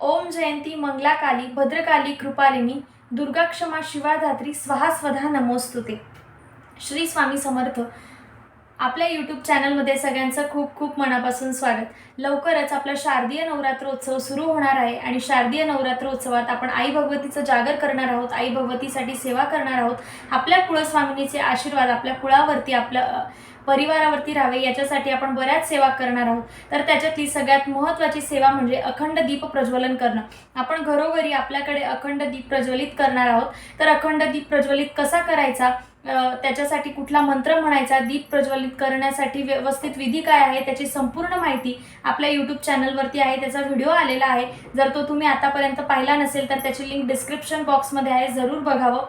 ओम जयंती मंगलाकाली भद्रकाली कृपालिनी दुर्गा क्षमा शिवाधात्री स्वाहा स्वधा नमोस्तुते. श्री स्वामी समर्थ. आपल्या यूट्यूब चॅनलमध्ये सगळ्यांचं खूप खूप मनापासून स्वागत. लवकरच आपला शारदीय नवरात्रोत्सव सुरू होणार आहे आणि शारदीय नवरात्रोत्सवात आपण आई भगवतीचं जागर करणार आहोत आई भगवतीसाठी सेवा करणार आहोत. आपल्या कुळस्वामिनीचे आशीर्वाद आपल्या कुळावरती आपलं परिवारावरती राहावे याच्यासाठी आपण बऱ्याच सेवा करणार आहोत. तर त्याच्यातली सगळ्यात महत्त्वाची सेवा म्हणजे अखंड दीप प्रज्वलन करणं. आपण घरोघरी आपल्याकडे अखंड दीप प्रज्वलित करणार आहोत. तर अखंड दीप प्रज्वलित कसा करायचा? त्याच्यासाठी कुठला मंत्र म्हणायचा? दीप प्रज्वलित करण्यासाठी व्यवस्थित विधी काय आहे? त्याची संपूर्ण माहिती आपल्या यूट्यूब चॅनलवरती आहे. त्याचा व्हिडिओ आलेला आहे. जर तो तुम्ही आतापर्यंत पाहिला नसेल तर त्याची लिंक डिस्क्रिप्शन बॉक्समध्ये आहे. जरूर बघावं.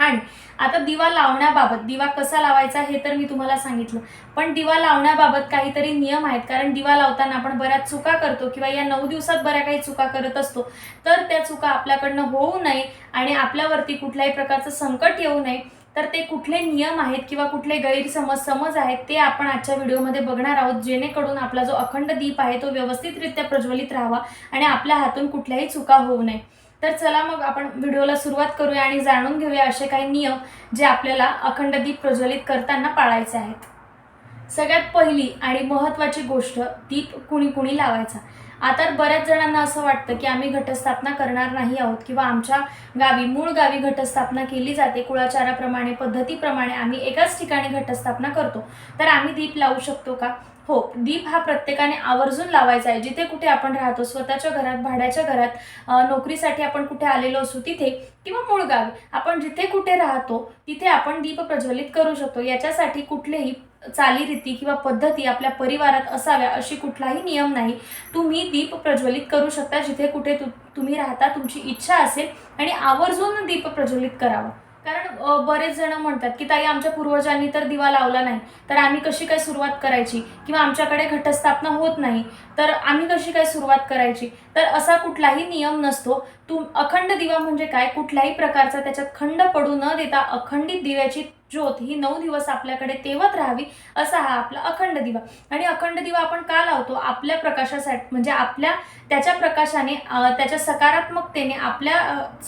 आणि आता दिवा लावण्याबाबत दिवा कसा लावायचा हे तर मी तुम्हाला सांगितलं. पण दिवा लावण्याबाबत काहीतरी नियम आहेत. कारण दिवा लावताना आपण बऱ्याच चुका करतो किंवा या नऊ दिवसात बऱ्या काही चुका करत असतो तर त्या चुका आपल्याकडनं होऊ नये आणि आपल्यावरती कुठल्याही प्रकारचं संकट येऊ नये. तर ते कुठले नियम आहेत किंवा कुठले गैरसमज समज आहेत ते आपण आजच्या व्हिडिओमध्ये बघणार आहोत. जेणेकरून आपला जो अखंड दीप आहे तो व्यवस्थितरित्या प्रज्वलित राहावा आणि आपल्या हातून कुठल्याही चुका होऊ नये. तर चला मग आपण व्हिडिओला सुरुवात करूया आणि जाणून घेऊया असे काही नियम जे आपल्याला अखंड दीप प्रज्वलित करताना पाळायचे आहेत. सगळ्यात पहिली आणि महत्त्वाची गोष्ट दीप कुणी कुणी लावायचा. आता बऱ्याच जणांना असं वाटतं की आम्ही घटस्थापना करणार नाही आहोत किंवा आमच्या गावी मूळ गावी घटस्थापना केली जाते. कुळाचाराप्रमाणे पद्धतीप्रमाणे आम्ही एकाच ठिकाणी घटस्थापना करतो. तर आम्ही दीप लावू शकतो का? हो दीप हा प्रत्येकाने आवर्जून लावायचा आहे. जिथे कुठे आपण राहतो स्वतःच्या घरात भाड्याच्या घरात नोकरीसाठी आपण कुठे आलेलो असू तिथे किंवा मूळ गावी आपण जिथे कुठे राहतो तिथे आपण दीप प्रज्वलित करू शकतो. याच्यासाठी कुठलेही चालीरीती किंवा पद्धती आपल्या परिवारात असाव्या अशी कुठलाही नियम नाही. तुम्ही दीप प्रज्वलित करू शकता. जिथे कुठे तु तुम्ही राहता तुमची इच्छा असेल आणि आवर्जून दीप प्रज्वलित करावा. कारण बरेच जण म्हणतात की ताई आमच्या पूर्वजांनी तर दिवा लावला नाही तर आम्ही कशी काय सुरुवात करायची? किंवा आमच्याकडे घटस्थापना होत नाही तर आम्ही कशी काय सुरुवात करायची? तर असा कुठलाही नियम नसतो. तू अखंड दिवा म्हणजे काय? कुठल्याही प्रकारचा त्याच्यात खंड पडू न देता अखंडित दिव्याची ज्योत ही नऊ दिवस आपल्याकडे तेवत राहावी असा हा आपला अखंड दिवा. आणि अखंड दिवा आपण का लावतो? आपल्या प्रकाशासाठी म्हणजे आपल्या त्याच्या प्रकाशाने त्याच्या सकारात्मकतेने आपल्या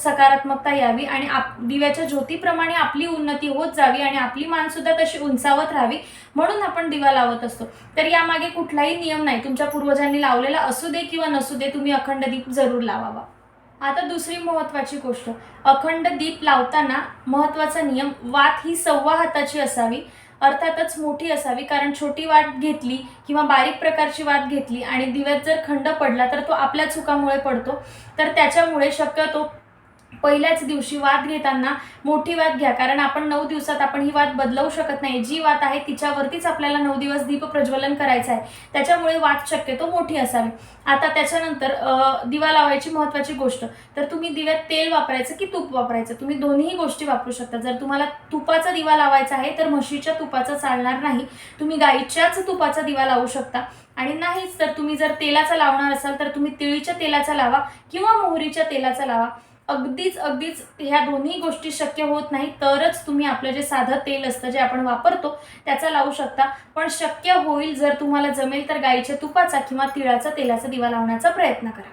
सकारात्मकता यावी आणि आप दिव्याच्या ज्योतीप्रमाणे आपली उन्नती होत जावी आणि आपली मानसुद्धा तशी उंचावत राहावी म्हणून आपण दिवा लावत असतो. तर यामागे कुठलाही नियम नाही. तुमच्या पूर्वजांनी लावलेला असू दे किंवा नसू दे तुम्ही अखंड दीप जरूर लावावा. आता दुसरी महत्त्वाची गोष्ट. अखंड दीप लावताना महत्त्वाचा नियम वात ही सव्वा हाताची असावी अर्थातच मोठी असावी कारण छोटी वाट घेतली किंवा बारीक प्रकारची वाट घेतली आणि दिव्यात जर खंड पडला तर तो आपल्या चुकामुळे पडतो. तर त्याच्यामुळे शक्यतो पहिल्याच दिवशी वाद घेताना मोठी वाद घ्या. कारण आपण नऊ दिवसात आपण ही वाद बदलवू शकत नाही. जी वात आहे तिच्यावरतीच आपल्याला नऊ दिवस दीप प्रज्वलन करायचं आहे. त्याच्यामुळे वाद शक्यतो मोठी असावी. आता त्याच्यानंतर दिवा लावायची महत्त्वाची गोष्ट. तर तुम्ही दिव्यात तेल वापरायचं की तूप वापरायचं? तुम्ही दोन्ही गोष्टी वापरू शकता. जर तुम्हाला तुपाचा दिवा लावायचा आहे तर म्हशीच्या तुपाचा चालणार नाही. तुम्ही गाईच्याच तुपाचा दिवा लावू शकता. आणि नाहीच तर तुम्ही जर तेलाचा लावणार असाल तर तुम्ही तिळीच्या तेलाचा लावा किंवा मोहरीच्या तेलाचा लावा. अगदीच अगदीच ह्या दोन्ही गोष्टी शक्य होत नाही तरच तुम्ही आपलं जे साधं तेल असतं जे आपण वापरतो त्याचा लावू शकता. पण शक्य होईल जर तुम्हाला जमेल तर गाईच्या तुपाचा किंवा तिळाचा तेलाचा दिवा लावण्याचा प्रयत्न करा.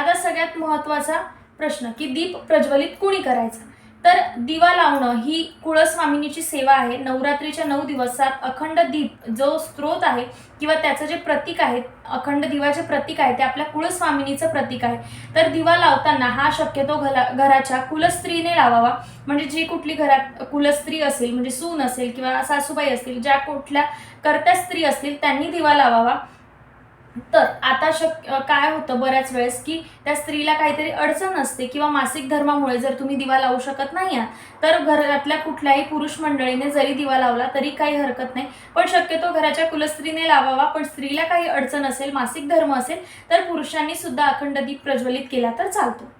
आता सगळ्यात महत्त्वाचा प्रश्न की दीप प्रज्वलित कुणी करायचा? तर दिवा लावणं ही कुळस्वामिनीची सेवा आहे. नवरात्रीच्या नऊ दिवसात अखंड दीप जो स्रोत आहे किंवा त्याचं जे प्रतीक आहे अखंड दिवाचे प्रतीक आहे ते आपल्या कुळस्वामिनीचं प्रतीक आहे. तर दिवा लावताना हा शक्यतो घरा घराच्या कुलस्त्रीने लावावा. म्हणजे जी कुठली घरात कुलस्त्री असेल म्हणजे सून असेल किंवा सासूबाई असतील ज्या कुठल्या कर्त्या स्त्री असतील त्यांनी दिवा लावावा. तर आता शक काय होतं बऱ्याच वेळेस की त्या स्त्रीला काहीतरी अडचण असते किंवा मासिक धर्मामुळे जर तुम्ही दिवा लावू शकत नाही आहात तर घरातल्या कुठल्याही पुरुष मंडळीने जरी दिवा लावला तरी काही हरकत नाही. पण शक्यतो घराच्या कुलस्त्रीने लावावा पण स्त्रीला काही अडचण असेल मासिक धर्म असेल तर पुरुषांनी सुद्धा अखंड दीप प्रज्वलित केला तर चालतो.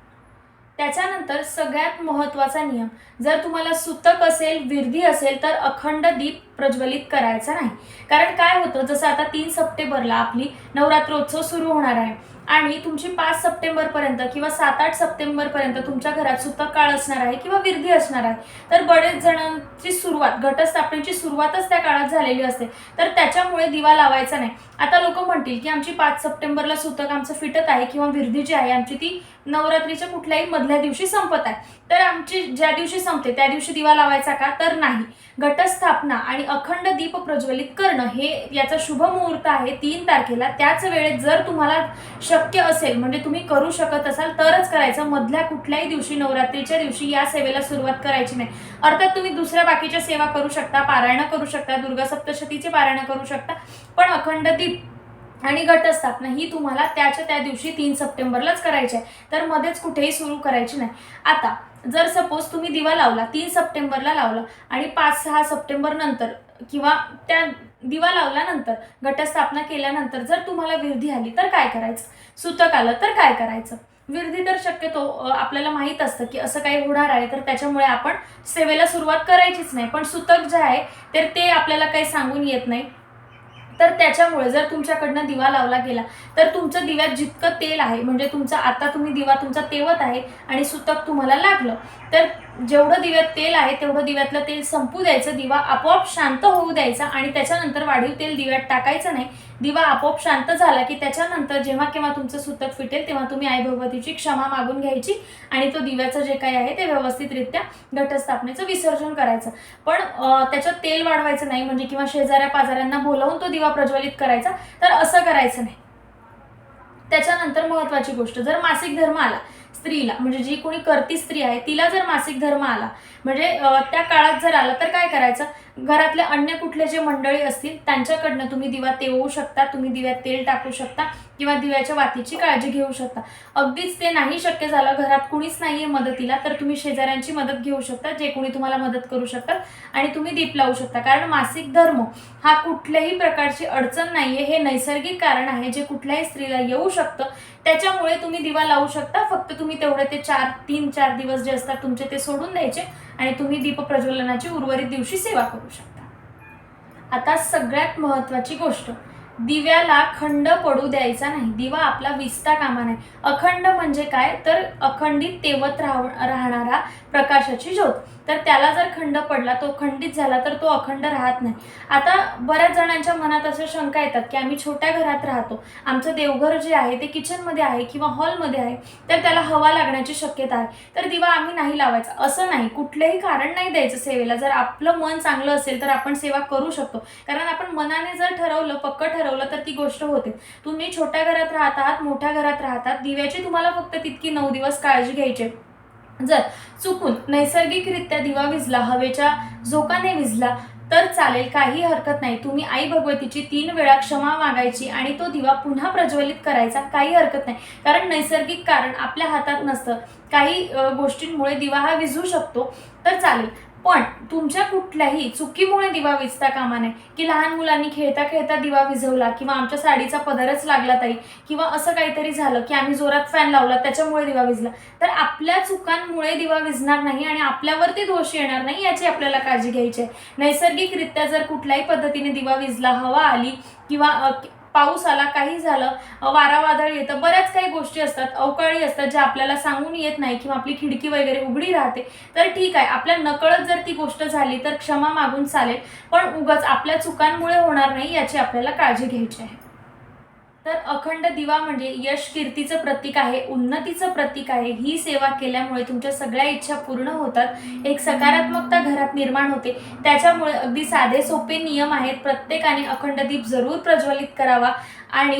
त्याच्यानंतर सगळ्यात महत्त्वाचा नियम जर तुम्हाला सुतक असेल विरधी असेल तर अखंड दीप प्रज्वलित करायचा नाही. कारण काय होतं जसं आता तीन सप्टेंबरला आपली नवरात्रोत्सव सुरू होणार आहे आणि तुमची पाच सप्टेंबरपर्यंत किंवा सात आठ सप्टेंबरपर्यंत तुमच्या घरात सुतक काळ असणार आहे किंवा विरधी असणार आहे तर बरेच जणांची सुरुवात घटस्थापनेची सुरुवातच त्या काळात झालेली असते. तर त्याच्यामुळे दिवा लावायचा नाही. आता लोक म्हणतील की आमची पाच सप्टेंबरला सुतक आमचं फिटत आहे किंवा विरधी जी आहे आमची ती नवरात्रीच्या कुठल्याही मधल्या दिवशी संपत आहे. तर आमची ज्या दिवशी संपते त्या दिवशी दिवा लावायचा का? तर नाही. घटस्थापना आणि अखंड दीप प्रज्वलित करणं हे याचा शुभ मुहूर्त आहे तीन तारखेला. त्याच वेळेत जर तुम्हाला शक्य असेल म्हणजे तुम्ही करू शकत असाल तरच करायचं. मधल्या कुठल्याही दिवशी नवरात्रीच्या दिवशी या सेवेला सुरुवात करायची नाही. अर्थात तुम्ही दुसऱ्या बाकीच्या सेवा करू शकता पारायण करू शकता दुर्गा सप्तशतीचे पारायण करू शकता. पण अखंड दीप आणि घटस्थापना ही तुम्हाला त्याच्या त्या दिवशी तीन सप्टेंबरलाच करायची आहे. तर मध्येच कुठेही सुरू करायची नाही. आता जर सपोज तुम्ही दिवा लावला तीन सप्टेंबरला लावला आणि पाच सहा सप्टेंबर नंतर किंवा त्या दिवा लावल्यानंतर घटस्थापना केल्यानंतर जर तुम्हाला विरधी आली तर काय करायचं? सुतक आलं तर काय करायचं? विरधी तर शक्यतो आपल्याला माहीत असतं की असं काही होणार आहे तर त्याच्यामुळे आपण सेवेला सुरुवात करायचीच नाही. पण सुतक जे आहे तर ते आपल्याला काही सांगून येत नाही. तर त्याच्यामुळे जर तुमच्याकडनं दिवा लावला गेला तर तुमचं दिव्यात जितकं तेल आहे म्हणजे तुमचा आता तुम्ही दिवा तुमचा तेवत आहे आणि सुतक तुम्हाला लागलं तर जेवढं दिव्यात तेल आहे तेवढं दिव्यातलं तेल संपू द्यायचं दिवा आपोआप शांत होऊ द्यायचा आणि त्याच्यानंतर वाढीव तेल दिव्यात टाकायचं नाही. दिवा आपोआप शांत झाला की त्याच्यानंतर जेव्हा केव्हा तुमचं सुतक फिटेल तेव्हा तुम्ही आई भगवतीची क्षमा मागून घ्यायची आणि तो दिव्याचं जे काही आहे ते व्यवस्थितरित्या घटस्थापनेचं विसर्जन करायचं. पण त्याच्यात तेल वाढवायचं नाही म्हणजे किंवा शेजाऱ्या पाजाऱ्यांना बोलावून तो दिवा प्रज्वलित करायचा तर असं करायचं नाही. त्याच्यानंतर महत्वाची गोष्ट जर मासिक धर्म आला स्त्रीला म्हणजे जी कोणी करती स्त्री आहे तिला जर मासिक धर्म आला म्हणजे त्या काळात जर आला तर काय करायचं? घरातले अन्य कुठले जे मंडळी असतील त्यांच्याकडनं तुम्ही दिवा तेवू शकता तुम्ही दिव्यात तेल टाकू शकता किंवा दिव्याच्या वातीची काळजी घेऊ शकता. अगदीच ते नाही शक्य झालं घरात कुणीच नाहीये मदतीला तर तुम्ही शेजाऱ्यांची मदत घेऊ शकता जे कोणी तुम्हाला मदत करू शकतात आणि तुम्ही दीप लावू शकता. कारण मासिक धर्म हा कुठल्याही प्रकारची अडचण नाहीये हे नैसर्गिक कारण आहे जे कुठल्याही स्त्रीला येऊ शकतं त्याच्यामुळे तुम्ही दिवा लावू शकता. फक्त तुम्ही तेवढे ते चार तीन चार दिवस जे असतात तुमचे ते सोडून द्यायचे आणि तुम्ही दीप प्रज्वलनाची उर्वरित दिवशी सेवा करू शकता. आता सगळ्यात महत्वाची गोष्ट दिव्याला खंड पडू द्यायचा नाही. दिवा आपला विसता कामा नाही अखंड म्हणजे काय? तर अखंडित तेवत राह राहणारा प्रकाशाची ज्योत. तर त्याला जर खंड पडला तो खंडित झाला तर तो अखंड राहत नाही. आता बऱ्याच जणांच्या मनात अशा शंका येतात की आम्ही छोट्या घरात राहतो. आमचं देवघर जे आहे ते किचनमध्ये आहे किंवा हॉलमध्ये आहे तर त्याला हवा लागण्याची शक्यता आहे. तर दिवा आम्ही नाही लावायचा. असं नाही. कुठलंही कारण नाही द्यायचं सेवेला. जर आपलं मन चांगलं असेल तर आपण सेवा करू शकतो. कारण आपण मनाने जर ठरवलं पक्क ठरवलं तर ती गोष्ट होते. तुम्ही छोट्या घरात राहत आहात मोठ्या घरात राहतात. दिव्याची तुम्हाला फक्त तितकी नऊ दिवस काळजी घ्यायची जर चुकून नैसर्गिकरित्या दिवा विजला हवेच्या झोकाने विजला तर चालेल काही हरकत नाही. तुम्ही आई भगवतीची तीन वेळा क्षमा मागायची आणि तो दिवा पुन्हा प्रज्वलित करायचा काही हरकत नाही. कारण नैसर्गिक कारण आपल्या हातात नसतं. काही गोष्टींमुळे दिवा हा विझू शकतो तर चालेल. पण तुमच्या कुठल्याही चुकीमुळे दिवा विजता कामा नये. की लहान मुलांनी खेळता खेळता दिवा विझवला किंवा आमच्या साडीचा पदरच लागला ताई किंवा असं काहीतरी झालं की आम्ही जोरात फॅन लावला त्याच्यामुळे दिवा विजला. तर आपल्या चुकांमुळे दिवा विजणार नाही आणि आपल्यावरती दोष येणार नाही याची आपल्याला काळजी घ्यायची आहे. नैसर्गिकरित्या जर कुठल्याही पद्धतीने दिवा विजला हवा आली किंवा पाऊस आला काही झालं वारा वादळ येतं बऱ्याच काही गोष्टी असतात अवकाळी असतात ज्या आपल्याला सांगून येत नाही किंवा आपली खिडकी वगैरे उघडी राहते तर ठीक आहे आपल्या नकळत जर ती गोष्ट झाली तर क्षमा मागून चालेल पण उगाच आपल्या चुकांमुळे होणार नाही याची आपल्याला काळजी घ्यायची आहे. तर अखंड दिवा म्हणजे यश कीर्तीचं प्रतीक आहे उन्नतीचं प्रतीक आहे. ही सेवा केल्यामुळे तुमच्या सगळ्या इच्छा पूर्ण होतात. एक सकारात्मकता घरात निर्माण होते. त्याच्यामुळे अगदी साधे सोपे नियम आहेत. प्रत्येकाने अखंड दीप जरूर प्रज्वलित करावा. आणि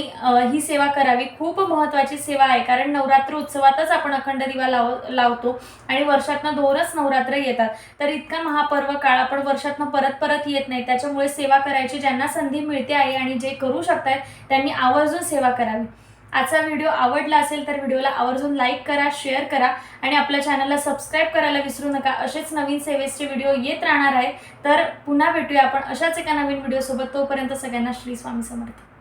ही सेवा करावी खूप महत्त्वाची सेवा आहे. कारण नवरात्र उत्सवातच आपण अखंड दिवा लाव लावतो आणि वर्षातनं दोनच नवरात्र येतात. तर इतका महापर्व काळ आपण वर्षातनं परत परत येत नाही. त्याच्यामुळे सेवा करायची ज्यांना संधी मिळते आहे आणि जे करू शकतात त्यांनी आवर्जून सेवा करावी. आजचा व्हिडिओ आवडला असेल तर व्हिडिओला आवर्जून लाईक करा शेअर करा आणि आपल्या चॅनलला सबस्क्राईब करायला विसरू नका. असेच नवीन सेवेचे व्हिडिओ येत राहणार आहे तर पुन्हा भेटूया आपण अशाच एका नवीन व्हिडिओसोबत. तोपर्यंत सगळ्यांना श्री स्वामी समर्थ.